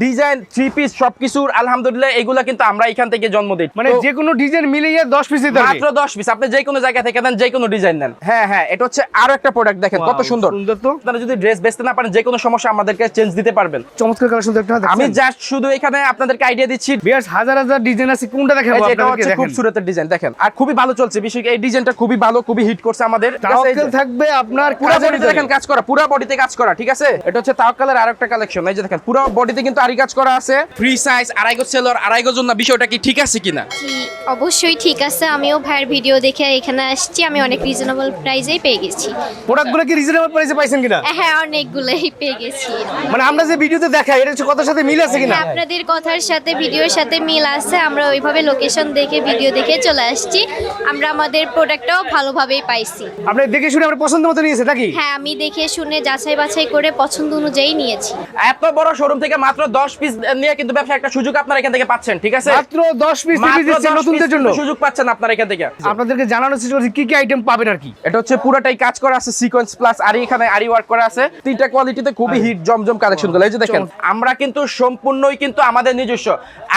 Design three piece সবকিছুর আলহামদুলিল্লাহ এগুলা কিন্তু আমরা এখান থেকে জন্ম দিই। মানে যে কোনো ডিজাইন মিলিয়ে দশ পিস মাত্র দশ পিস আপনি যে কোনো জায়গা থেকে নেন যে কোনো ডিজাইন নেন। হ্যাঁ হ্যাঁ এটা হচ্ছে আরও একটা প্রোডাক্ট দেখেন কত সুন্দর। সুন্দর তো। আপনারা যদি ড্রেস বেচতে না পারেন যে কোনো সমস্যা আমাদেরকে চেঞ্জ দিতে পারবেন। চমৎকার কালেকশন দেখতে আমি জাস্ট শুধু এখানে আপনাদেরকে আইডিয়া দিচ্ছি। বিয়ার্স হাজার হাজার ডিজাইন আছে কোনটা দেখাবো এই এটা হচ্ছে খুব দেখেন। সুরতের ডিজাইন দেখেন। আর খুবই ভালো চলছে বিশেষ করে এই ডিজাইনটা খুবই ভালো খুবই হিট করছে আমাদের। থাকবে আপনার পুরো বডিতে দেখেন কাজ করা পুরো বডিতে কাজ করা ঠিক আছে? এটা হচ্ছে তাওয়াক্কালের আরেকটা কালেকশন এই যে দেখেন পুরো বডিতে কিন্তু আরি কাজ করা আছে? ফ্রি সাইজ আড়াই গজ সেলর আড়াই গজ না বিষয়টা কি ঠিক আছে কিনা? অবশ্যই ঠিক আছে। আমিও ভাইয়ের ভিডিও দেখে এখানে আসছি। আমি অনেক রিজনেবল প্রাইসেই পেয়ে গেছি। প্রোডাক্টগুলো কি রিজনেবল প্রাইসে পাইছেন কিনা? হ্যাঁ অনেকগুলোই পেয়ে গেছি। মানে আমরা যে ভিডিওতে দেখাই এটা হচ্ছে কথার সাথে মিল আছে কিনা? হ্যাঁ, আপনাদের কথার সাথে ভিডিওর সাথে মিল আছে। আমরা ওইভাবে লোকেশন দেখে ভিডিও দেখে চলে আসছি। আমরা আমাদের প্রোডাক্টটাও ভালোভাবেই পাইছি। আপনি দেখে শুনে আমরা পছন্দ মতো নিয়েছে নাকি? হ্যাঁ আমি দেখে শুনে যাচাই বাছাই করে পছন্দ অনুযায়ী নিয়েছি। এত বড় শোরুম থেকে মাত্র 10 পিস নিয়ে কিন্তু ব্যবসা একটা সুযোগ আপনারা এখান থেকে পাচ্ছেন ঠিক আছে? মাত্র দশ পিস মাত্র দিচ্ছে 10 নতুনদের জন্য। সুযোগ পাচ্ছেন আপনারা এখান থেকে। আপনাদেরকে জানানোর চেষ্টা করছি কি কি আইটেম পাবেন আর কি? এটা হচ্ছে পুরোটাই কাজ করা আছে সিকোয়েন্স প্লাস আর এখানে আরি ওয়ার্ক করা আছে। তিনটা কোয়ালিটিতে খুবই হিট জমজম কালেকশনগুলো। এই যে দেখেন আমরা কিন্তু সম্পূর্ণই কিন্তু আমাদের নিজস্ব।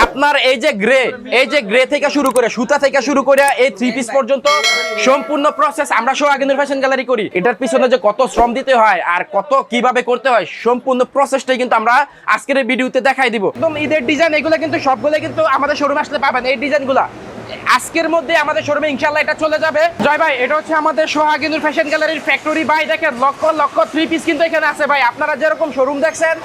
আপনার এই যে গ্রে এই যে গ্রে থেকে শুরু করে সুতা থেকে শুরু করে এই থ্রি পিস পর্যন্ত সম্পূর্ণ প্রসেস আমরা সোহাগিনুর ফ্যাশন গ্যালারি করি। এটার পিছনে যে কত শ্রম দিতে হয় আর কত কীভাবে করতে হয় সম্পূর্ণ প্রসেসটাই কিন্তু আমরা আজকের এই ভিডিওতে দেখাই দিব। একদম ঈদের ডিজাইন এগুলো কিন্তু সবগুলো কিন্তু আমাদের শোরুম আসলে পাবেন। এই ডিজাইনগুলা আজকের মধ্যে আমাদের শোরুমে ইনশাল্লাহ এটা চলে যাবে। জয় ভাই এটা হচ্ছে আমাদের সোহাগিনুর ফ্যাশন গ্যালারির ফ্যাক্টরি ভাই দেখেন লক্ষ লক্ষ থ্রি পিস কিন্তু এখানে আছে। ভাই আপনারা যেরকম শোরুম দেখছেন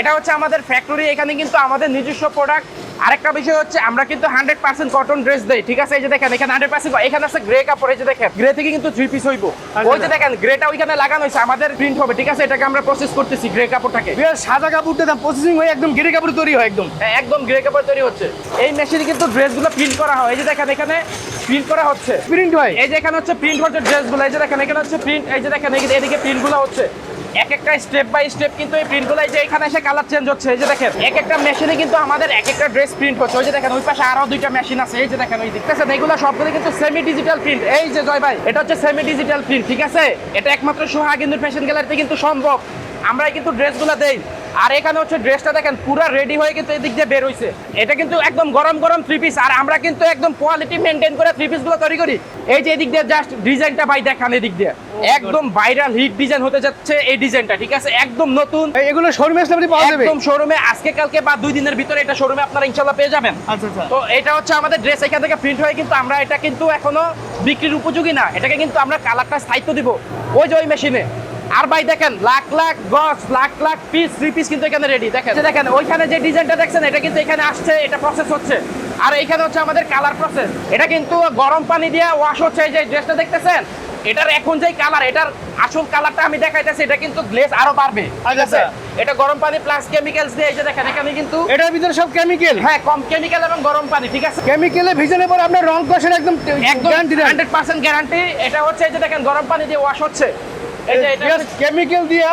এটা হচ্ছে আমাদের ফ্যাক্টরি এখানে কিন্তু আমাদের নিজস্ব প্রোডাক্ট আরেকটা বিষয় হচ্ছে আমরা কিন্তু হান্ড্রেড পার্সেন্ট কটন ড্রেস দেই ঠিক আছে? এই যে দেখেন এখানে হান্ড্রেড পার্সেন্ট এখানে আছে গ্রে কাপড় এই যে দেখেন গ্রে থেকে কিন্তু থ্রি পিস হইব। ওই যে দেখেন গ্রেটা ওইখানে লাগানো হয়েছে আমাদের প্রিন্ট হবে ঠিক আছে? এটাকে আমরা প্রসেস করতেছি গ্রে কাপড়টাকে। সাদা কাপড়টা দাম প্রসেসিং হয়ে একদম গ্রে কাপড় তৈরি হয় একদম। হ্যাঁ, একদম গ্রে কাপড় তৈরি হচ্ছে। এই মেশিনে কিন্তু ড্রেসগুলো প্রিন্ট করা হয় যে দেখেন এখানে প্রিন্ট করা হচ্ছে। প্রিন্ট হয় এই যে এখানে হচ্ছে প্রিন্ট হচ্ছে ড্রেসগুলো এই যে দেখেন এখানে হচ্ছে প্রিন্ট এই যে দেখেন এদিকে প্রিন্টগুলো হচ্ছে। এক একটা স্টেপ বাই স্টেপ কিন্তু এই প্রিন্টগুলো যে এখানে এসে কালার চেঞ্জ হচ্ছে। এই যে দেখেন এক একটা মেশিনে কিন্তু আমাদের এক একটা ড্রেস প্রিন্ট হচ্ছে। ওই যে দেখেন ওই পাশে আরও দুইটা মেশিন আছে। এই যে দেখেন ওই দেখতেছেন এগুলো সবগুলো কিন্তু সেমি ডিজিটাল প্রিন্ট এই যে জয় ভাই এটা হচ্ছে সেমি ডিজিটাল প্রিন্ট ঠিক আছে? এটা একমাত্র সোহাগিন্দুর ফ্যাশন গ্যালারিতে কিন্তু সম্ভব। আমরাই কিন্তু ড্রেসগুলো দেই। আর এখানে হচ্ছে ড্রেসটা দেখেন পুরো রেডি হয়ে কিন্তু এদিক দিয়ে বের হইছে। এটা কিন্তু একদম গরম গরম থ্রি পিস আর আমরা কিন্তু একদম কোয়ালিটি মেনটেন করে থ্রি পিসগুলো তৈরি করি। এই যে এদিক দিয়ে জাস্ট ডিজাইনটা ভাই দেখান এদিক দিয়ে। একদম ভাইরাল হিট ডিজাইন হতে যাচ্ছে এই ডিজাইনটা ঠিক আছে? একদম নতুন। এগুলো শোরুমে আসলে আপনি পাওয়া যাবে। একদম শোরুমে আজকে কালকে বা দুই দিনের ভিতরে এটা শোরুমে আপনারা ইনশাল্লাহ পেয়ে যাবেন। আচ্ছা আচ্ছা। তো এটা হচ্ছে আমাদের ড্রেস এখান থেকে প্রিন্ট হয়ে কিন্তু আমরা এটা কিন্তু এখনও বিক্রির উপযোগী না। এটাকে কিন্তু আমরা কালারটা স্থায়িত্ব দিব। ওই যে ওই মেশিনে আর ভাই দেখেন লাখ লাখ গজ lakh lakh piece three piece কিন্তু এখানে রেডি দেখেন। দেখেন ওইখানে যে ডিজাইনটা দেখছেন এটা কিন্তু এখানে আসছে এটা প্রসেস হচ্ছে। আর এইখানে হচ্ছে আমাদের কালার প্রসেস এটা কিন্তু গরম পানি দিয়ে ওয়াশ হচ্ছে এই যে ড্রেসটা দেখতেছেন? এটার এখন যে কালার এটার আসল কালারটা আমি দেখাইতেছি এটা কিন্তু গ্লেজ আরও বাড়বে। ঠিক আছে? আচ্ছা। এটা গরম পানি প্লাস কেমিক্যালস দিয়ে এই যে দেখেন এখানে কিন্তু এটার ভিতরে সব কেমিক্যাল হ্যাঁ কম কেমিক্যাল এবং গরম পানি ঠিক আছে? কেমিক্যালে ভিজানোর পর আপনার রং কষের একদম একদম গ্যারান্টি দেন। হান্ড্রেড পার্সেন্ট গ্যারান্টি এটা হচ্ছে এই যে দেখেন গরম পানি দিয়ে ওয়াশ হচ্ছে। কেমিক্যাল দিয়া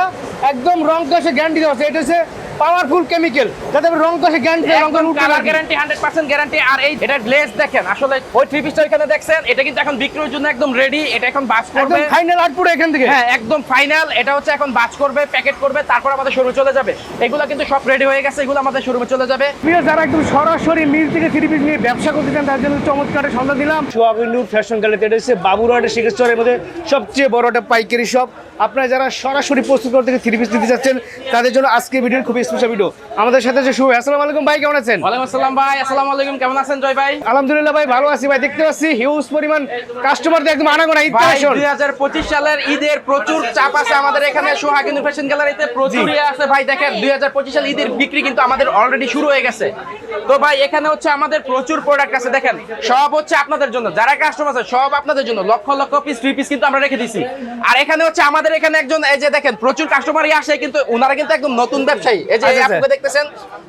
একদম রং কষে গ্যারান্টি দেওয়া আছে এটা হচ্ছে পাওয়ারফুল কেমিক্যাল যাতে রং কষে গ্যারান্টি রং একদম কষে colour guarantee hundred percent guarantee আর এই এটা গ্লেজ দেখেন আসলে ওই থ্রি পিসটা এখানে দেখছেন এটা কিন্তু এখন বিক্রির জন্য একদম রেডি এটা এখন বাস একদম করবে। ফাইনাল আউটপুট এখান থেকে। হ্যাঁ একদম ফাইনাল এটা হচ্ছে এখন বাজ করবে প্যাকেট করবে তারপর আমাদের শোরুমে চলে যাবে। এগুলো কিন্তু সব রেডি হয়ে গেছে এগুলো আমাদের শোরুমে চলে যাবে। প্রিয় যারা একদম সরাসরি মিল থেকে থ্রি পিস নিয়ে ব্যবসা করতে চান তার জন্য চমৎকার সন্ধ্যা দিলাম। সোহাবিনুর ফ্যাশন গ্যালারিতে এটা হচ্ছে বাবুরহাটের শিখেশ্বরের মধ্যে সবচেয়ে বড় একটা পাইকারি শপ আপনারা যারা সরাসরি প্রস্তুত করতে থ্রি পিস নিতে চাচ্ছেন তাদের জন্য আজকে ভিডিও খুবই স্পেশাল ভিডিও আমাদের সাথে আছে শুভ আসসালামু আলাইকুম ভাই কেমন আছেন? ওয়ালাইকুম আসসালাম ভাই আসসালামু আলাইকুম কেমন আছেন জয় ভাই? আলহামদুলিল্লাহ ভাই ভালো আছি ভাই। দেখতে পাচ্ছি হিউজ পরিমাণ কাস্টমারদের একদম আনাগোনা ঈদ কালেকশন দুই হাজার পঁচিশ সালের ঈদের প্রচুর চাপ আছে আমাদের এখানে। সোহাগিন ফ্যাশন গ্যালারিতে প্রচুর আছে ভাই দেখেন দুই হাজার পঁচিশ সাল ঈদের বিক্রি কিন্তু আমাদের অলরেডি শুরু হয়ে গেছে। তো ভাই এখানে হচ্ছে আমাদের প্রচুর প্রোডাক্ট আছে দেখেন। সব হচ্ছে আপনাদের জন্য। যারা কাস্টমার আছে সব আপনাদের জন্য। Lakh lakh piece three piece কিন্তু আমরা রেখে দিছি। আর এখানে হচ্ছে আমাদের এখানে একজন এই যে দেখেন প্রচুর কাস্টমারই আসে কিন্তু ওনারা কিন্তু একদম নতুন ব্যবসায়ী। এই যে আচ্ছা, আচ্ছা। আপনাকে দেখতেছেন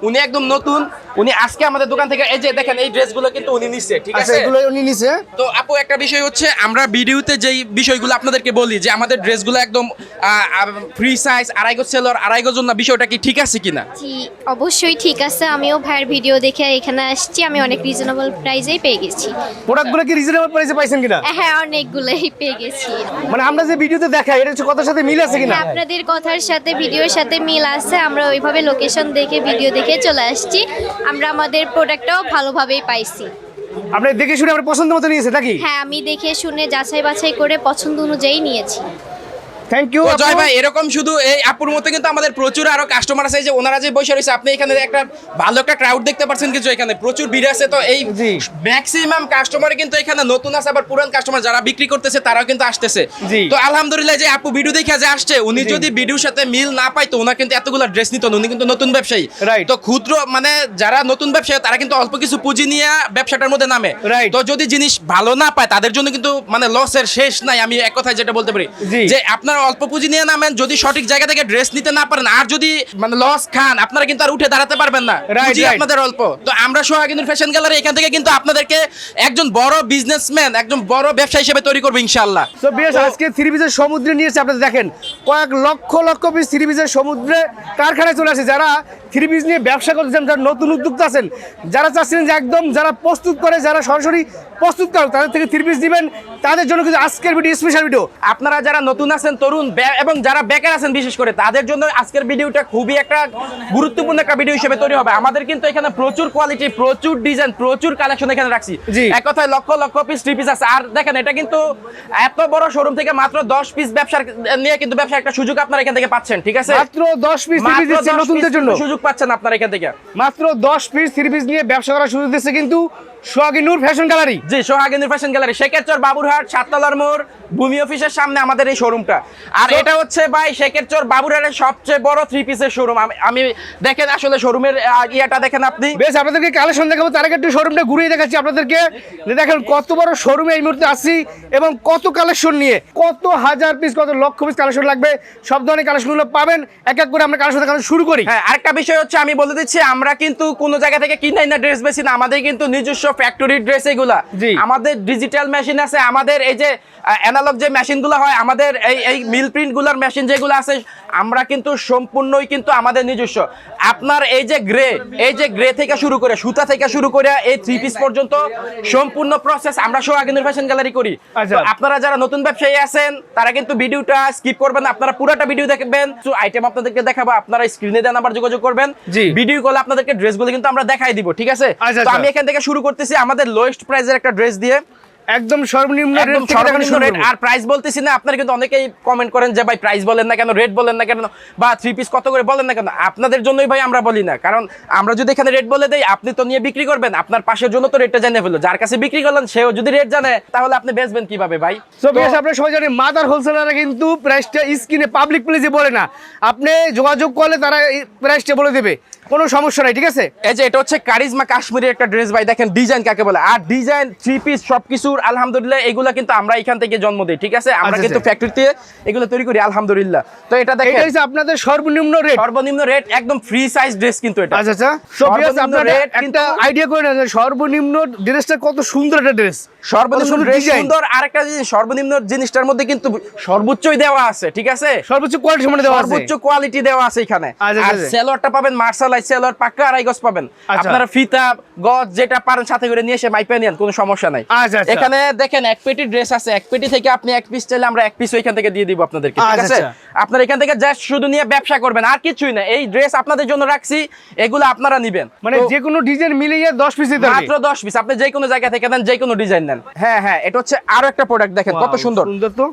উনি একদম নতুন। উনি আজকে আমাদের দোকান থেকে এই যে দেখেন এই ড্রেসগুলো কিন্তু উনি নিচ্ছে ঠিক আচ্ছা আছে? এগুলো উনি নিছে। তো আপু একটা বিষয় হচ্ছে আমরা ভিডিওতে যেই বিষয়গুলো আপনাদেরকে বলি যে আমাদের ড্রেসগুলো একদম ফ্রি সাইজ আড়াই গজ সেলর আড়াই গজ না বিষয়টা কি ঠিক আছে কিনা? জি অবশ্যই ঠিক আছে। আমিও ভাইয়ের ভিডিও দেখে এখানে আসছি। আমি অনেক রিজনেবল প্রাইসেই পেয়ে গেছি। প্রোডাক্টগুলো কি রিজনেবল প্রাইসে পাইছেন কিনা? হ্যাঁ অনেকগুলোই পেয়ে গেছি। মানে আমরা যে ভিডিওতে দেখাই এটা হচ্ছে কথার সাথে মিল আছে কিনা? হ্যাঁ, আপনাদের কথার সাথে ভিডিওর সাথে মিল আছে। আমরা ওইভাবে লোকেশন দেখে ভিডিও দেখে চলে আসছি। আমরা আমাদের প্রোডাক্টটাও ভালোভাবেই পাইছি। আপনি দেখে শুনে আপনার পছন্দ মতো নিয়েছে নাকি? হ্যাঁ আমি দেখে শুনে যাচাই বাছাই করে পছন্দ অনুযায়ী নিয়েছি। থ্যাংক ইউ জয় ভাই এরকম শুধু এই আপুর মতো কিন্তু আমাদের প্রচুর আরও কাস্টমার আছে যে ওনারা যে বসে রয়েছে আপনি এখানে একটা ভালো একটা ক্রাউড দেখতে পাচ্ছেন কিছু এখানে প্রচুর ভিড় আছে। তো এই ম্যাক্সিমাম কাস্টমার কিন্তু এখানে নতুন আছে আবার পুরান কাস্টমার যারা বিক্রি করতেছে তারাও কিন্তু আসতেছে। তো আলহামদুলিল্লাহ যে আপু ভিডিও দেখে যে আসছে উনি যদি ভিডিওর সাথে মিল না পাইতো ওনার কিন্তু এতগুলো ড্রেস নিত উনি কিন্তু নতুন ব্যবসায়ী. তো ক্ষুদ্র মানে যারা নতুন ব্যবসায়ী তারা কিন্তু অল্প কিছু পুঁজি নিয়ে ব্যবসাটার মধ্যে নামে. তো যদি জিনিস ভালো না পায় তাদের জন্য কিন্তু মানে লসের শেষ নাই আমি এক কথায় যেটা বলতে পারি। যে আপনারা অল্প পুঁজি নিয়ে নামেন যদি সঠিক জায়গা থেকে ড্রেস নিতে না পারেন আর যদি মানে লস খান আপনারা কিন্তু আর উঠে দাঁড়াতে পারবেন না। পুঁজি আপনাদের অল্প। তো আমরা সোহাগিনুর ফ্যাশন গ্যালারি এখান থেকে কিন্তু আপনাদেরকে একজন বড় বিজনেসম্যান একজন বড় ব্যবসা হিসেবে তৈরি করব ইনশাআল্লাহ। তো বেশ আজকে থ্রি পিসের সমুদ্রে নিয়েছে আপনারা দেখেন কয়েক লক্ষ লক্ষ পিস থ্রি পিসের সমুদ্রে কারখানায় চলে আসে। যারা থ্রি পিস নিয়ে ব্যবসা করতেছেন যারা নতুন উদ্যোক্তা আছেন যারা চাচ্ছেন যে একদম যারা প্রস্তুত করে যারা সরাসরি প্রস্তুত করে তাদের থেকে থ্রি পিস দিবেন। তাদের জন্য কিন্তু আজকের ভিডিও স্পেশাল ভিডিও আপনারা যারা নতুন আছেন তরুণ এবং যারা বেকার আছেন বিশেষ করে তাদের জন্য আজকের ভিডিওটা খুবই একটা গুরুত্বপূর্ণ একটা ভিডিও হিসেবে তৈরি হবে। আমাদের কিন্তু এখানে প্রচুর কোয়ালিটি প্রচুর ডিজাইন প্রচুর কালেকশন এখানে রাখছি। এক কথায় lakh lakh piece three piece আছে। আর দেখেন এটা কিন্তু এত বড় শোরুম থেকে মাত্র দশ পিস ব্যবসার নিয়ে কিন্তু ব্যবসার একটা সুযোগ আপনারা এখান থেকে পাচ্ছেন ঠিক আছে? মাত্র দশ পিস থ্রি পিস 10 নতুনদের জন্য। সুযোগ পাচ্ছেন আপনারা এখান থেকে। মাত্র দশ পিস থ্রি পিস নিয়ে ব্যবসা করার সুযোগ দিচ্ছে কিন্তু সোহাগী নূর ফ্যাশন গ্যালারি। জি সোহাগিনীর ফ্যাশন গ্যালারি শেখেরচর বাবুরহাট সাততলার মোড় ভূমি অফিসের সামনে আমাদের এই শোরুমটা আর এটা হচ্ছে ভাই শেখেরচর বাবুরহাটের সবচেয়ে বড় থ্রি পিসের শোরুম আমি দেখেন আসলে শোরুমের ইয়েটা দেখেন আপনি। বেশ আপনাদেরকে কালেকশন দেখাবো তার আগে একটু শোরুমটা ঘুরিয়ে দেখাচ্ছি আপনাদেরকে। দেখেন কত বড় শোরুমে এই মুহূর্তে আসছি এবং কত কালেকশন নিয়ে কত হাজার পিস কত লক্ষ পিস কালেকশন লাগবে সব ধরনের কালেকশনগুলো পাবেন। এক এক করে আমরা কালেকশন দেখানো শুরু করি। হ্যাঁ আরেকটা বিষয় হচ্ছে আমি বলে দিচ্ছি আমরা কিন্তু কোনো জায়গা থেকে কিনাই না ড্রেস বেশি না আমাদের কিন্তু নিজস্ব ফ্যাক্টরি ড্রেস এগুলা। আমাদের ডিজিটাল মেশিন আছে আমাদের এই যে অ্যানালগ যে মেশিনগুলো হয় আমাদের এই এই মিল প্রিন্টগুলার মেশিন যেগুলো আছে আমরা কিন্তু সম্পূর্ণই কিন্তু আমাদের নিজস্ব। আপনার এই যে গ্রে এই যে গ্রে থেকে শুরু করে সুতা থেকে শুরু করে এই থ্রি পিস পর্যন্ত সম্পূর্ণ প্রসেস আমরা সোহাগিনের ফ্যাশন গ্যালারি করি। আচ্ছা। আপনারা যারা নতুন ব্যবসায়ী আছেন তারা কিন্তু ভিডিওটা স্কিপ করবেন আপনারা পুরোটা ভিডিও দেখবেন। কিছু আইটেম আপনাদেরকে দেখাবো আপনারা স্ক্রিনে দেন আবার যোগাযোগ করবেন। ভিডিও কলে আপনাদেরকে ড্রেসগুলো কিন্তু আমরা দেখাই দিব ঠিক আছে? আচ্ছা, তো আচ্ছা। আমি এখান থেকে শুরু করতেছি আমাদের লোয়েস্ট প্রাইসের একটা ড্রেস দিয়ে একদম সর্বনিম্ন রেট আর প্রাইস বলতেছি না আপনারা কিন্তু অনেকেই কমেন্ট করেন যে ভাই প্রাইস বলেন না কেন রেট বলেন না কেন? বা থ্রি পিস কত করে বলেন না কেন? আপনাদের জন্যই ভাই আমরা বলি না কারণ আমরা যদি এখানে রেট বলে দেই আপনি তো নিয়ে বিক্রি করবেন আপনার পাশের জন্য তো রেটটা জানিয়ে ফেলল। যার কাছে বিক্রি করলেন সেও যদি রেট জানে তাহলে আপনি বেচবেন কীভাবে ভাই? তো বেশ আপনারা সবাই জানেন মাদার হোলসেলাররা কিন্তু প্রাইসটা স্ক্রিনে পাবলিক প্লেসে বলে না। আপনি যোগাযোগ করলে তারা প্রাইসটা বলে দেবে। কোনো সমস্যা নাই ঠিক আছে? এই যে এটা হচ্ছে কারিজমা কাশ্মীরের একটা ড্রেস ভাই দেখেন ডিজাইন কাকে বলে? আর ডিজাইন থ্রি পিস সবকিছুর আলহামদুলিল্লাহ এগুলো কিন্তু আমরা এখান থেকে জন্ম দিই ঠিক আছে? আমরা আচ্ছা, কিন্তু আচ্ছা। ফ্যাক্টরিতে এগুলো তৈরি করি আলহামদুলিল্লাহ। তো এটা দেখেন। এটা হচ্ছে আপনাদের সর্বনিম্ন রেট সর্বনিম্ন রেট একদম ফ্রি সাইজ ড্রেস কিন্তু এটা। আচ্ছা আচ্ছা। সর্বনিম্ন একটা কিন্তু- আইডিয়া করে যে সর্বনিম্ন ড্রেসটা কত সুন্দর একটা ড্রেস সর্বনিম্ন সুন্দর ড্রেস। সুন্দর আরেকটা জিনিস সর্বনিম্ন জিনিসটার মধ্যে কিন্তু সর্বোচ্চই দেওয়া আছে ঠিক আছে? সর্বোচ্চ কোয়ালিটি সম্বন্ধে দেওয়া আছে। সর্বোচ্চ কোয়ালিটি দেওয়া আছে এখানে। আচ্ছা, আর আচ্ছা। সেলরটা পাবেন মার্শালাই সেলর পাক্কা আড়াই গজ পাবেন। আচ্ছা। আপনারা ফিতা গজ যেটা পারেন সাথে করে নিয়ে এসে মাইপে নেন কোনো সমস্যা নাই। আচ্ছা, আচ্ছা। এখানে দেখেন এক পেটি ড্রেস আছে এক পেটি থেকে আপনি এক পিস চাইলে আমরা এক পিস ওইখান থেকে দিয়ে দিব আপনাদেরকে ঠিক আছে। আপনারা এখান থেকে জাস্ট শুধু নিয়ে ব্যবসা করবেন আর কিছুই না। এই ড্রেস আপনাদের জন্য রাখছি এগুলো আপনারা নিবেন। মানে যে কোনো ডিজাইন মিলিয়ে দশ পিস দিতে মাত্র দশ পিস আপনি যে কোনো জায়গা থেকে নেন যে কোনো ডিজাইন নেন। হ্যাঁ হ্যাঁ এটা হচ্ছে আরও একটা প্রোডাক্ট দেখেন কত সুন্দর।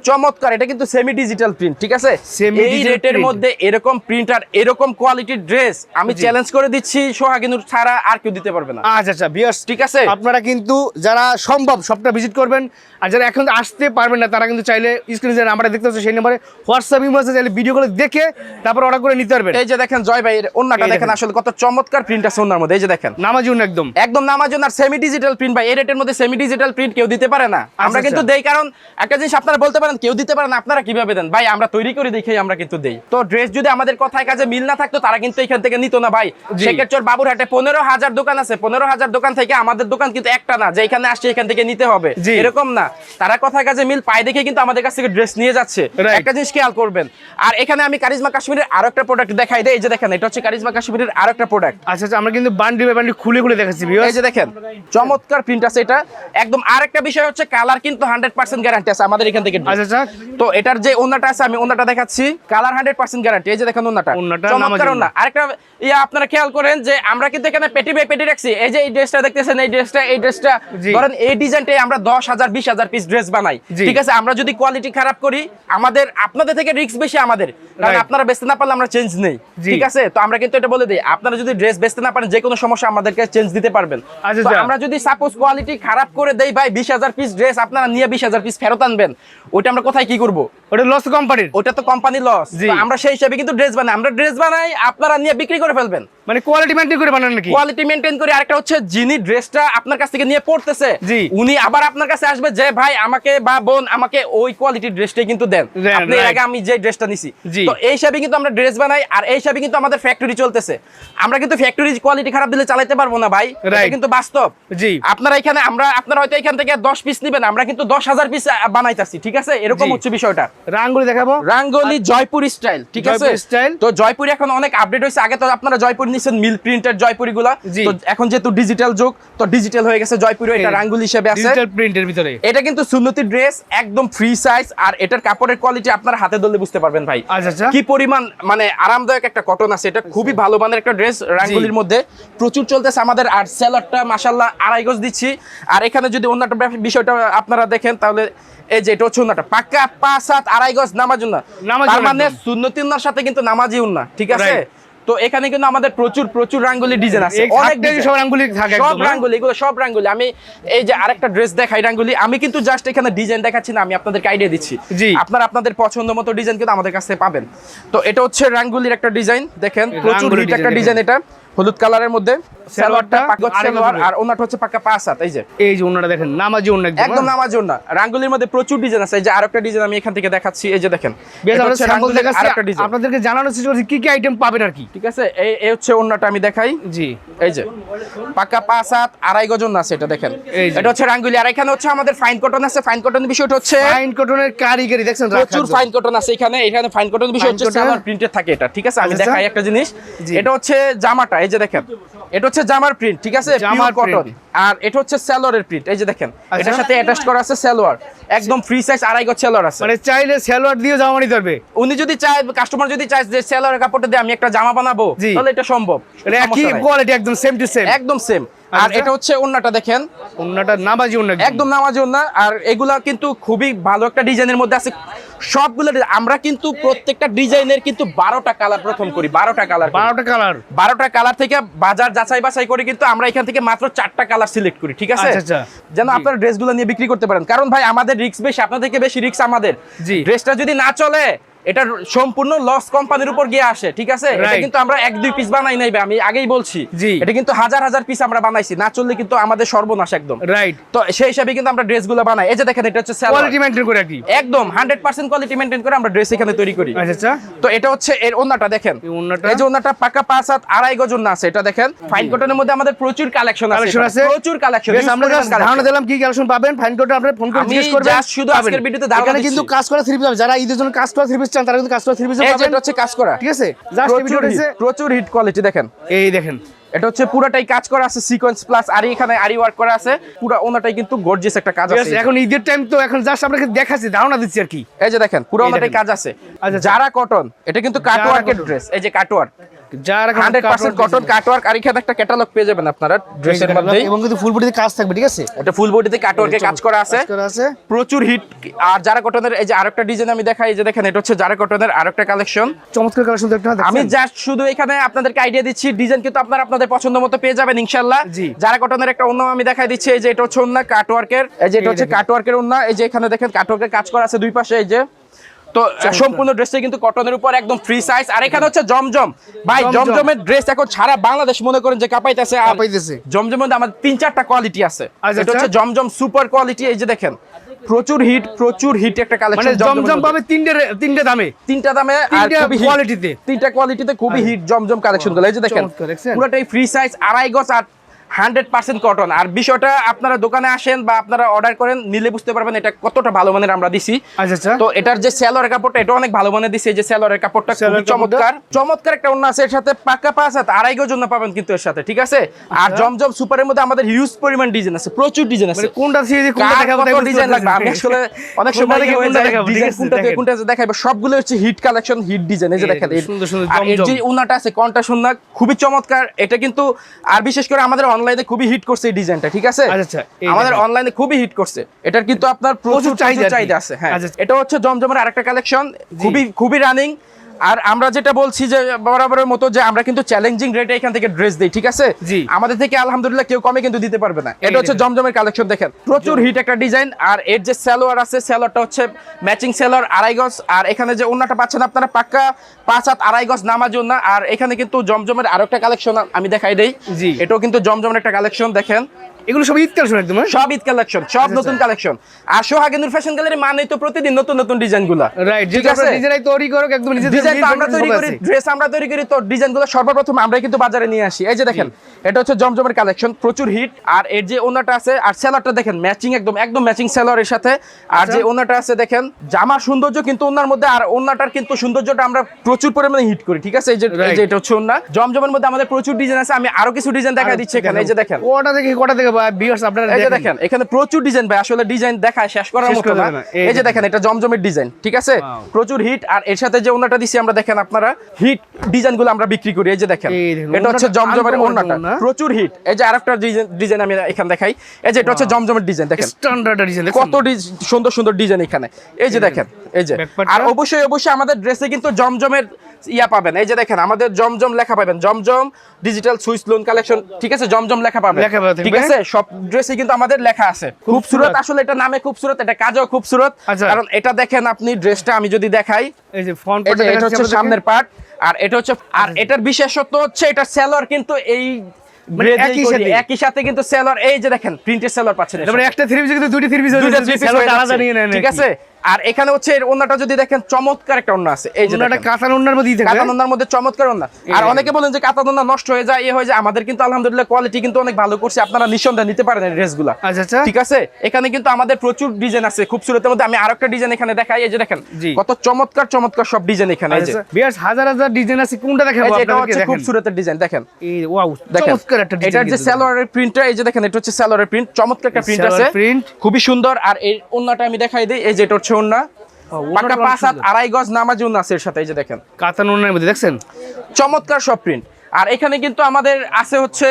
চমৎকার এটা কিন্তু সেমি ডিজিটাল প্রিন্ট ঠিক আছে? এই রেটের মধ্যে এরকম প্রিন্ট আর এরকম কোয়ালিটির ড্রেস আমি। চ্যালেঞ্জ করে দিচ্ছি সোহাগিনুর ছাড়া আর কেউ দিতে পারবে না। আচ্ছা আচ্ছা বিয়ার্স ঠিক আছে? আপনারা কিন্তু যারা সম্ভব সবটা ভিজিট করবেন আর যারা এখন আসতে পারবেন না তারা কিন্তু চাইলে স্ক্রিনে যে নাম্বারে দেখতে পাচ্ছেন সেই নাম্বারে হোয়াটসঅ্যাপ ইমেজে চাইলে ভিডিও করে দেখে তারপর অর্ডার করে নিতে পারবেন। এই যে দেখেন জয় ভাই অন্যটা দেখেন। আসলে কত চমৎকার প্রিন্ট আছে ওনার মধ্যে এই যে দেখেন। নামাজুন একদম। একদম নামাজন আর সেমি ডিজিটাল প্রিন্ট ভাই এই রেটের মধ্যে সেমি ডিজিটাল প্রিন্ট কেউ দিতে পারে না। আমরা আচ্ছা। কিন্তু দেই কারণ একটা জিনিস আপনারা বলতে পারেন কেউ দিতে পারেন আপনারা কীভাবে দেন? ভাই আমরা তৈরি করে দেখেই আমরা কিন্তু দেই। তো ড্রেস যদি আমাদের কথায় কাজে মিল না থাকতো তারা কিন্তু এখান থেকে নিত না ভাই। ভাই। শেখেরচর বাবুরহাটে পনেরো হাজার দোকান আছে পনেরো হাজার দোকান থেকে আমাদের দোকান কিন্তু একটা না যে এখানে আসছে এখান থেকে নিতে হবে। এরকম না। তারা কথা কাজে মিল পায় দেখে কিন্তু আমাদের কাছ থেকে ড্রেস নিয়ে যাচ্ছে। একটা জিনিস খেয়াল করবেন আর এখানে আমি কারিজমা কাশ্মীরের আরও একটা প্রোডাক্ট দেখাই দেয় এই যে দেখেন এটা হচ্ছে কারিজমা কাশ্মীরের আরও একটা প্রোডাক্ট আচ্ছা আচ্ছা আমরা কিন্তু বান্ডি বান্ডি খুলে খুলে দেখাচ্ছি এই যে দেখেন চমৎকার প্রিন্ট আছে এটা। একদম আরেকটা বিষয় হচ্ছে কালার কিন্তু হান্ড্রেড পার্সেন্ট গ্যারান্টি আছে আমাদের এখান থেকে আচ্ছা আচ্ছা। তো এটার যে ওন্নাটা আছে আমি ওন্নাটা দেখাচ্ছি কালার হান্ড্রেড পার্সেন্ট গ্যারান্টি এই যে দেখেন ওড়নাটা চমৎকার ওন্না। আরেকটা ইয়া আপনারা খেয়াল করেন যে আমরা কিন্তু এখানে পেটি বাই পেটি রাখছি। এই যে এই ড্রেসটা দেখতেছেন এই ড্রেসটা এই ড্রেসটা। ধরেন এই ডিজাইনটাই আমরা দশ হাজার বিশ হাজার পিস ড্রেস বানাই। ঠিক আছে? আমরা যদি কোয়ালিটি খারাপ করি আমাদের আপনাদের থেকে রিস্ক বেশি আমাদের। কারণ আপনারা বেচতে না পারলে আমরা চেঞ্জ নেই। ঠিক আছে? তো আমরা কিন্তু এটা বলে দিই আপনারা যদি ড্রেস বেচতে না পারেন যে কোনো সমস্যা আমাদেরকে চেঞ্জ দিতে পারবেন। আচ্ছা, আচ্ছা। আমরা যদি সাপোজ কোয়ালিটি খারাপ করে দেই ভাই বিশ হাজার পিস ড্রেস আপনারা নিয়ে বিশ হাজার পিস ফেরত আনবেন ওইটা আমরা কোথায় কি করব? ওটা লস কোম্পানির ওটা তো কোম্পানি লস। আমরা সেই হিসাবে কিন্তু ড্রেস বানাই। আমরা ড্রেস বানাই আপনারা নিয়ে বিক্রি করে ফেলবেন। মানে কোয়ালিটি মেনটেন করে বানান নাকি? কোয়ালিটি মেনটেন করে আরেকটা হচ্ছে যিনি ড্রেসটা আপনার কাছ থেকে নিয়ে পড়তেছে জি। উনি আবার আপনার কাছে আসবে যে ভাই আমাকে বা বোন আমাকে ওই কোয়ালিটির ড্রেসটাই কিন্তু দেন। আপনি এর আগে আমি যে ড্রেসটা নিছি। তো এই হিসাবে কিন্তু আমরা ড্রেস বানাই আর এই হিসাবে কিন্তু আমাদের ফ্যাক্টরি চলতেছে। আমরা কিন্তু ফ্যাক্টরি কোয়ালিটি খারাপ দিলে চালাতে পারব না ভাই। এটা কিন্তু বাস্তব। জি। আপনারা এখানে আমরা আপনারা হয়তো এখান থেকে দশ পিস নেবেন আমরা কিন্তু দশ হাজার পিস বানাইতাছি ঠিক আছে? এরকম। হচ্ছে বিষয়টা। রাঙ্গুলি দেখাবো। রাঙ্গলি জয়পুর স্টাইল ঠিক আছে? তো জয়পুর এখন অনেক আপডেট হয়েছে আগে তো আপনারা জয়পুর নিছেন মিল প্রিন্টের জয়পুরি গুলা তো এখন যেহেতু ডিজিটাল যুগ তো ডিজিটাল হয়ে গেছে জয়পুরে এটা রাঙ্গুলি হিসেবে আছে। ডিজিটাল প্রিন্টের ভিতরে। এটা কিন্তু সুন্নতি ড্রেস একদম ফ্রি সাইজ আর এটার কাপড়ের কোয়ালিটি আপনারা হাতে ধরলে বুঝতে পারবেন ভাই। আচ্ছা আচ্ছা। কি পরিমাণ মানে আরামদায়ক একটা কটন আছে এটা খুবই ভালো মানের একটা ড্রেস রাঙ্গুলির মধ্যে। প্রচুর চলতেছে আমাদের আর সেলারটা মাসাল্লাহ আড়াই গজ দিচ্ছি। আর এখানে যদি অন্যটা বিষয়টা আপনারা দেখেন তাহলে এই যে এটা হচ্ছে উন্নাটা পাক্কা পাঁচ সাত আড়াই গজ নামাজ উন্না। তার মানে সুন্নতি উন্নার সাথে কিন্তু নামাজি উন্না ঠিক আছে. তো এখানে কিন্তু আমাদের প্রচুর প্রচুর রাঙ্গুলি ডিজাইন আছে। অনেক সব রাঙ্গুলি থাকে সব হ্যাঁ? রাঙ্গুলি এগুলো সব রাঙ্গুলি। আমি এই যে আরেকটা ড্রেস দেখাই রাঙ্গুলি আমি কিন্তু জাস্ট এখানে ডিজাইন দেখাচ্ছি না আমি আপনাদেরকে আইডিয়া দিচ্ছি। জি। আপনারা আপনাদের পছন্দ মতো ডিজাইন কিন্তু আমাদের কাছে পাবেন। তো এটা হচ্ছে রাঙ্গুলির একটা ডিজাইন দেখেন প্রচুর একটা ডিজাইন এটা হলুদ কালারের মধ্যে। সালোয়ারটা। আর ওনাটা হচ্ছে পাকা পাঁচ হাত এই যে। এই যে ওনারা দেখেন নামাজি ওনা একদম একদম? রাঙ্গুলির মধ্যে প্রচুর ডিজাইন আছে। এই যে আরেকটা ডিজাইন আমি এখান থেকে দেখাচ্ছি। এই যে দেখেন বেশ এটা আমরা হচ্ছে স্যাম্পল রাঙ্গুলির দেখাচ্ছি। আরেকটা ডিজাইন আপনাদেরকে জানানোর চেষ্টা করছি কি কি আইটেম পাবেন আর কি? ঠিক আছে? এই এই হচ্ছে ওন্নাটা আমি দেখাই। জি। এই যে পাকা পাঁচ হাত আড়াই গজন আছে এটা দেখেন। এটা হচ্ছে রাঙ্গুলি। আর এখানে হচ্ছে আমাদের ফাইন কটন আছে। ফাইন কটনের বিষয়টা হচ্ছে ফাইন কটনের কারিগরি দেখছেন প্রচুর ফাইন কটন আছে এখানে। এখানে ফাইন কটন বিষয় Fine হচ্ছে সালোয়ার প্রিন্টেড থাকে এটা। ঠিক আছে? আমি আচ্ছা, দেখাই। একটা জিনিস। এটা হচ্ছে জামাটা। এই যে দেখেন এটা হচ্ছে জামার প্রিন্ট ঠিক আছে? জামার পিওর কটন আর এটা হচ্ছে সেলোয়ারের প্রিন্ট এই যে দেখেন। আচ্ছা। এটার সাথে অ্যাটাচ করা আছে সেলোয়ার একদম ফ্রি সাইজ আড়াই গজ সেলোয়ার আছে। মানে চাইলে সেলোয়ার দিয়ে জামা নিতে পারবে। উনি যদি চায় কাস্টমার যদি চায় যে সেলোয়ারের কাপড়টা দিয়ে আমি একটা জামা বানাবো। তাহলে এটা সম্ভব। এটা একই কোয়ালিটি একদম সেম টু সেম একদম সেম আর আচ্ছা। এটা হচ্ছে ওন্নাটা দেখেন। ওনাটা নামাজি ওনা একদম নামাজি ওন্না। আর এগুলা কিন্তু খুবই ভালো একটা ডিজাইনের মধ্যে আছে। সবগুলো আমরা কিন্তু প্রত্যেকটা ডিজাইনের কিন্তু বারোটা কালার প্রথম করি বারোটা কালার বারোটা কালার। বারোটা কালার থেকে বাজার যাচাই বাছাই করে কিন্তু আমরা এখান থেকে মাত্র চারটা কালার সিলেক্ট করি ঠিক আছে? আচ্ছা, আচ্ছা। যেন আপনারা ড্রেসগুলো নিয়ে বিক্রি করতে পারেন। কারণ ভাই আমাদের রিস্ক বেশি আপনাদের বেশি রিস্ক আমাদের। ড্রেসটা যদি না চলে এটা সম্পূর্ণ লস কোম্পানির উপর গিয়ে আসে ঠিক আছে? এটা কিন্তু আমরা এক দুই পিস বানাই নাই আমি আগেই বলছি। এটা কিন্তু হাজার হাজার পিস আমরা বানাইছি না চললে কিন্তু আমাদের সর্বনাশ একদম। রাইট তো সেই হিসাবে কিন্তু আমরা ড্রেসগুলো বানাই। এই যে দেখেন এটা হচ্ছে। কোয়ালিটি মেনটেন করে কি? একদম হান্ড্রেড পার্সেন্ট কোয়ালিটি মেনটেন করে আমরা ড্রেস এখানে তৈরি করি। আচ্ছা আচ্ছা। তো এটা হচ্ছে এর ওন্নাটা দেখেন। এই যে ওন্নাটা পাকা পাঁচ হাত আড়াই গজ ওন্না আছে এটা দেখেন। ফাইন কটনের মধ্যে আমাদের প্রচুর কালেকশন আছে। প্রচুর কালেকশন আমরা ধারণা দিলাম কি কালেকশন পাবেন। ফাইন কোডে আপনারা ফোন করে জিজ্ঞেস করবেন। শুধু আজকের ভিডিওতে ধারণা কিন্তু কাজ করা থ্রি পিস যারা ঈদের জন্য কাজ করা থ্রি পিস চান তারা কিন্তু কাজ করা থ্রি পিস পাবেন। এটা হচ্ছে কাজ করা। ঠিক আছে? জাস্ট এই প্রচুর হিট কোয়ালিটি দেখেন। এই দেখেন। এটা হচ্ছে পুরোটাই কাজ করা আছে সিকোয়েন্স প্লাস আর এখানে আরি ওয়ার্ক করা আছে। পুরো ওনাটাই কিন্তু গর্জিয়াস একটা কাজ আছে। এখন ঈদের টাইম তো এখন জাস্ট আপনাকে দেখাচ্ছি ধারণা দিচ্ছি আর কি। এই যে দেখেন পুরো ওনাটাই কাজ আছে। আচ্ছা। যারা কটন এটা কিন্তু কাটওয়ার্কের। ড্রেস এই যে কাটওয়ার্ক যার এখন হান্ড্রেড পার্সেন্ট কটন কাটওয়ার্ক আর এখানে একটা ক্যাটালগ পেয়ে যাবেন আপনারা ড্রেসের মধ্যে এবং কিন্তু ফুল বডিতে কাজ থাকবে ঠিক আছে এটা ফুল বডিতে কাটওয়ার্কে কাজ করা আছে করা আছে প্রচুর হিট আর যারা কটনের এই যে আরেকটা ডিজাইন আমি দেখাই এই যে দেখেন এটা হচ্ছে যারা কটনের আরেকটা কালেকশন চমৎকার কালেকশন দেখতে আমি জাস্ট শুধু এখানে আপনাদেরকে আইডিয়া দিচ্ছি ডিজাইন কিন্তু আপনারা আপনাদের পছন্দ মতো পেয়ে যাবেন ইনশাল্লাহ জি। যারা কটনের একটা অন্য আমি দেখাই দিচ্ছি এই যে এটা হচ্ছে অন্য কাটওয়ার্কের এই যে এটা হচ্ছে। কাটওয়ার্কের অন্য এই যে এখানে দেখেন কাটওয়ার্কের কাজ করা আছে দুই পাশে এই যে তো সম্পূর্ণ ড্রেসটা কিন্তু কটনের উপর একদম ফ্রি সাইজ আর এখানে হচ্ছে জমজম। ভাই জমজমের ড্রেস এখন সারা বাংলাদেশ মনে করেন যে কাপাইতেছে কাঁপাইতেছে। জমজমের মধ্যে আমাদের তিন চারটা কোয়ালিটি আছে। আচ্ছা, এটা হচ্ছে আচ্ছা। জমজম সুপার কোয়ালিটি এই যে দেখেন প্রচুর হিট প্রচুর হিট একটা মানে কালেকশন জমজম পাবে তিনটে তিনটে দামে। তিনটা দামে আর তিনটা খুবই। কোয়ালিটিতে তিনটা কোয়ালিটিতে খুবই হিট জমজম কালেকশনগুলো। এই যে দেখেন পুরোটাই ফ্রি সাইজ আড়াই গজ আর হান্ড্রেড পার্সেন্ট কটন আর বিষয়টা আপনারা দোকানে আসেন বা আপনারা অর্ডার করেন নিলে বুঝতে পারবেন এটা কতটা ভালো মানের আমরা দিছি। আচ্ছা আচ্ছা। তো এটার যে সেলরের কাপড়টা এটা অনেক ভালো মানের দিছে যে সেলরের কাপড়টা খুবই চমৎকার। চমৎকার একটা অন্য আছে এর সাথে পাকা পাঁচ হাত আড়াই জন্য পাবেন কিন্তু এর সাথে ঠিক আছে? আর জমজম সুপারের মধ্যে আমাদের হিউজ পরিমাণ ডিজাইন আছে প্রচুর ডিজাইন আছে। মানে কোনটা ডিজাইন লাগবে? আমি আসলে অনেক সময় কোনটা ডিজাইন কোনটা দেখাবো সবগুলো হচ্ছে হিট কালেকশন হিট ডিজাইন এই যে দেখেন সুন্দর সুন্দর যে উনাটা আছে কনটা সুন্দর খুবই চমৎকার। এটা কিন্তু আর বিশেষ করে আমাদের অনলাইনে খুবই হিট করছে এই ডিজাইনটা ঠিক আছে? আচ্ছা, আচ্ছা, আমাদের অনলাইনে খুবই হিট করছে। এটার কিন্তু আপনার প্রচুর চাহিদা আছে হ্যাঁ। আচ্ছা, আচ্ছা। এটা হচ্ছে জমজমের আরেকটা কালেকশন খুবই খুবই রানিং আর আমরা যেটা বলছি যে বরাবরের মতো যে আমরা কিন্তু চ্যালেঞ্জিং রেটে এখান থেকে ড্রেস দিই ঠিক আছে? জি। আমাদের থেকে আলহামদুলিল্লাহ কেউ কমে কিন্তু দিতে পারবে না। এটা হচ্ছে জমজমের কালেকশন দেখেন প্রচুর হিট একটা ডিজাইন আর এর যে সালোয়ার আছে সালোয়ারটা হচ্ছে ম্যাচিং সালোয়ার আড়াই গজ আর এখানে যে ওন্নাটা পাচ্ছেন আপনারা পাক্কা পাঁচ হাত আড়াই গজ নামাজ ওন্না আর এখানে কিন্তু জমজমের আরও একটা কালেকশন আমি দেখাই দেই। জি। এটাও কিন্তু জমজমের একটা কালেকশন দেখেন। এগুলো সব ঈদ কালেকশন একদম হ্যাঁ? সব ঈদ কালেকশন সব নতুন কালেকশন। আর সোহাগেন্দুর ফ্যাশন গ্যালারি তো প্রতিদিন নতুন নতুন ডিজাইনগুলা রাইট যেটা নিজেরাই তৈরি করো একদম নিজেদের ডিজাইন আমরা তৈরি করি ড্রেস আমরা তৈরি করি তো ডিজাইনগুলো সর্বপ্রথম আমরাই কিন্তু বাজারে নিয়ে আসি। এই যে দেখেন এটা হচ্ছে জমজমের কালেকশন প্রচুর হিট। আর এর যে ওনাটা আছে আর সেলারটা দেখেন ম্যাচিং একদম একদম ম্যাচিং সেলার এর সাথে। আর আচ্ছা। যে ওনাটা আছে দেখেন জামার সৌন্দর্য কিন্তু ওনার মধ্যে আর ওনাটার কিন্তু সৌন্দর্যটা আমরা প্রচুর পরিমাণে হিট করি ঠিক আছে? এই যে এটা হচ্ছে ওনা। জমজমের মধ্যে আমাদের প্রচুর ডিজাইন আছে আমি আরও কিছু ডিজাইন দেখা দিচ্ছি এখানে এই যে দেখেন। কটা থেকে কটা থেকে ভিউয়ার্স আপনারা এই যে দেখেন। দেখেন এখানে প্রচুর ডিজাইন ভাই আসলে ডিজাইন দেখায় শেষ করার মতো না। এই এই যে দেখেন। দেখেন এটা জমজমের ডিজাইন ঠিক আছে? প্রচুর হিট আর এর সাথে যে ওনাটা দিছি আমরা দেখেন আপনারা হিট ডিজাইন আমরা বিক্রি করি। এই যে দেখেন এটা হচ্ছে জমজমের ওনাটা। প্রচুর হিট এই যে আরেকটা ডিজাইন আমি এখানে দেখাই। এই যে এটা হচ্ছে জমজমের ডিজাইন দেখেন। স্ট্যান্ডার্ড ডিজাইন কত সুন্দর সুন্দর ডিজাইন এখানে। এই যে দেখেন এই যে। আর অবশ্যই অবশ্যই আমাদের ড্রেসে কিন্তু জমজমের ইয়া পাবেন। এই যে দেখেন আমাদের জমজম লেখা পাবেন। Zamzam digital Swiss lawn collection ঠিক আছে? জমজম লেখা পাবেন। ঠিক আছে? সব ড্রেসে কিন্তু আমাদের লেখা আছে। খুবসুরত। আসলে এটা নামে খুবসুরত এটা কাজও খুবসুরত। আচ্ছা। কারণ এটা দেখেন আপনি ড্রেসটা আমি যদি দেখাই এই যে ফ্রন্ট এটা হচ্ছে সামনের পার্ট আর এটা হচ্ছে আর এটার বিশেষত্ব হচ্ছে এটা সেলর কিন্তু এই মানে একই সাথে? কিন্তু সেলর এই যে দেখেন প্রিন্টের সেলর পাচ্ছেন। একটা থ্রি পিস কিন্তু দুইটা থ্রি পিস ঠিক আছে? আর এখানে হচ্ছে এর ওন্নাটা যদি দেখেন চমৎকার একটা ওন্না আছে। এই যে দেখেন। কাতান ওনার মধ্যেই থাকে। কাতান ওন্নার মধ্যে চমৎকার ওন্না আর অনেকে বলেন যে কাতান ওন্না নষ্ট হয়ে যায় এ হয়ে যায়। আমাদের কিন্তু আলহামদুলিল্লাহ কোয়ালিটি কিন্তু অনেক ভালো করছে। আপনারা নিঃসন্দেহে নিতে পারেন এই ড্রেসগুলা আচ্ছা আচ্ছা। ঠিক আছে? এখানে কিন্তু আমাদের প্রচুর ডিজাইন আছে খুব সুরতের মধ্যে। আমি আরেকটা ডিজাইন এখানে দেখাই। এই যে দেখেন কত চমৎকার চমৎকার সব ডিজাইন এখানে। এই যে। আচ্ছা। বিয়ার্স হাজার হাজার ডিজাইন আছে। কোনটা দেখাবো এই যে এটা হচ্ছে খুব সুরতের ডিজাইন দেখেন। এই ওয়াও চমৎকার একটা ডিজাইন এটার যে সালোয়ারের প্রিন্টটা এই যে দেখেন এটা হচ্ছে সালোয়ারের প্রিন্ট চমৎকার একটা প্রিন্ট আছে। প্রিন্ট। খুবই সুন্দর। আর এই ওন্নাটা আমি দেখাই দিই। এই যে এটা হচ্ছে ওন্না পাকা পাঁচ হাত আড়াই গজ নামাজি ওন্না আছে এর সাথে এই যে দেখেন। কাতান ওনার মধ্যে দেখছেন? চমৎকার সব প্রিন্ট আর এখানে কিন্তু আমাদের আছে হচ্ছে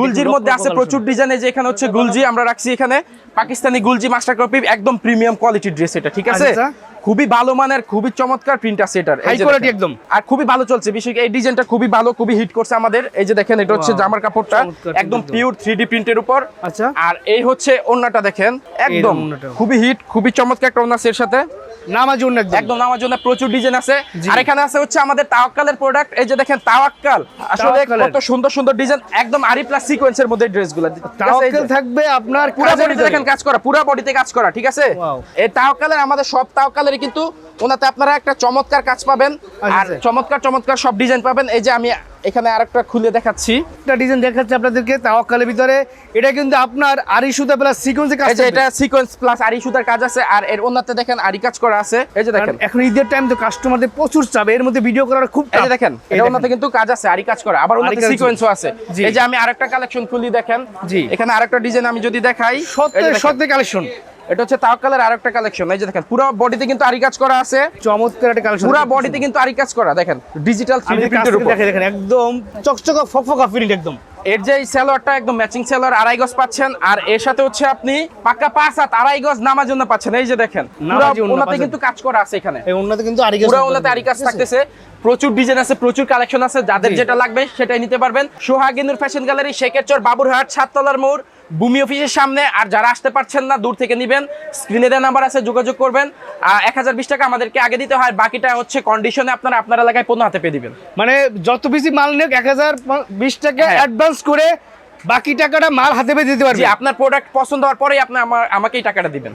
গুলজির মধ্যে আছে প্রচুর ডিজাইনে যে এখানে হচ্ছে গুলজি আমরা রাখছি এখানে। পাকিস্তানি গুলজি মাস্টার কপি একদম প্রিমিয়াম কোয়ালিটির ড্রেস এটা ঠিক আছে? আচ্ছা। খুবই ভালো মানের খুবই চমৎকার প্রিন্ট আছে এটার। quality দেখেন। একদম। আর খুবই ভালো চলছে। বিশেষ এই ডিজাইনটা খুবই ভালো খুবই হিট করছে আমাদের। এই যে দেখেন এটা হচ্ছে জামার কাপড়টা একদম পিওর থ্রি ডি প্রিন্টের উপর। আচ্ছা। আর এই হচ্ছে ওন্নাটা দেখেন একদম খুবই হিট খুবই চমৎকার একটা ওন্না এর সাথে। নামাজ একদম। জন্য প্রচুর ডিজাইন আছে। আর এখানে আছে হচ্ছে আমাদের তাওয়াক্কালের প্রোডাক্ট এই যে দেখেন তাওয়াক্কাল। আসলে কত সুন্দর সুন্দর ডিজাইন একদম আরি প্লাস সিকোয়েন্সের মধ্যে ড্রেসগুলো তাওয়াক্কাল থাকবে আপনার পুরো বডিতে দেখেন কাজ করা পুরো বডিতে কাজ করা ঠিক আছে? এই তাওয়াক্কালের আমাদের সব তাওয়াক্কালেরই কিন্তু ওনাতে আপনারা একটা চমৎকার কাজ পাবেন। আচ্ছা, আর আচ্ছা। চমৎকার চমৎকার সব ডিজাইন পাবেন। এই যে আমি এখানে আরেকটা খুলে দেখাচ্ছি। একটা ডিজাইন দেখাচ্ছে আপনাদেরকে তাওয়াক্কালের ভিতরে। এটা কিন্তু আপনার আড়ি সুতা প্লাস সিকোয়েন্সে কাজ থাকবে। এটা সিকোয়েন্স প্লাস আরি সুতার কাজ আছে আর এর ওনাতে দেখেন আরি কাজ করা আছে। এই যে দেখেন। এখন ঈদের টাইম তো কাস্টমারদের প্রচুর চাপ এর মধ্যে ভিডিও করার খুব এই যে দেখেন এটা ওনাতে কিন্তু কাজ আছে আরি কাজ করা। আবার আরি ওনাতে সিকোয়েন্সও আছে। এই যে আমি আরেকটা কালেকশন খুলি দেখেন। জি। এখানে আরেকটা ডিজাইন আমি যদি দেখাই সত্যি সত্যি কালেকশন এটা হচ্ছে কালেকশন এই যে দেখেন পুরো বডিতে কিন্তু আরি কাজ করা আছে। চমৎকার একটা কালেকশন পুরো বডিতে কিন্তু আরি কাজ করা দেখেন ডিজিটাল 3D প্রিন্টের উপর। দেখে দেখেন একদম চকচকা ফকফকা প্রিন্ট একদম। এর যে সালোয়ারটা একদম ম্যাচিং সালোয়ার আড়াই গজ পাচ্ছেন। আর এর সাথে হচ্ছে আপনি পাক্কা পাঁচ হাত আড়াই গজ নামার জন্য পাচ্ছেন। এই যে দেখেন ওনাতে কিন্তু কাজ করা আছে এখানে। অন্যতে কিন্তু পুরো ওনাতে কাজ থাকতেছে। প্রচুর ডিজাইন আছে প্রচুর কালেকশন আছে। যাদের যেটা লাগবে সেটাই নিতে পারবেন। সোহাগিনুর ফ্যাশন গ্যালারি শেখের চর বাবুরহাট সাততলার মোড়। ভূমি অফিসের সামনে আর যারা আসতে পারছেন না দূর থেকে নেবেন। স্ক্রিনে দেওয়া নাম্বার আছে যোগাযোগ করবেন। এক হাজার বিশ টাকা আমাদেরকে আগে দিতে হয় বাকিটা হচ্ছে কন্ডিশনে আপনারা আপনার এলাকায় পণ্য হাতে পেয়ে দিবেন। মানে যত বেশি মাল নেক এক হাজার বিশ টাকা। অ্যাডভান্স করে বাকি টাকাটা মাল হাতে পেয়ে দিতে পারবে আপনার প্রোডাক্ট পছন্দ হওয়ার পরেই আপনি আমাকেই টাকাটা দিবেন।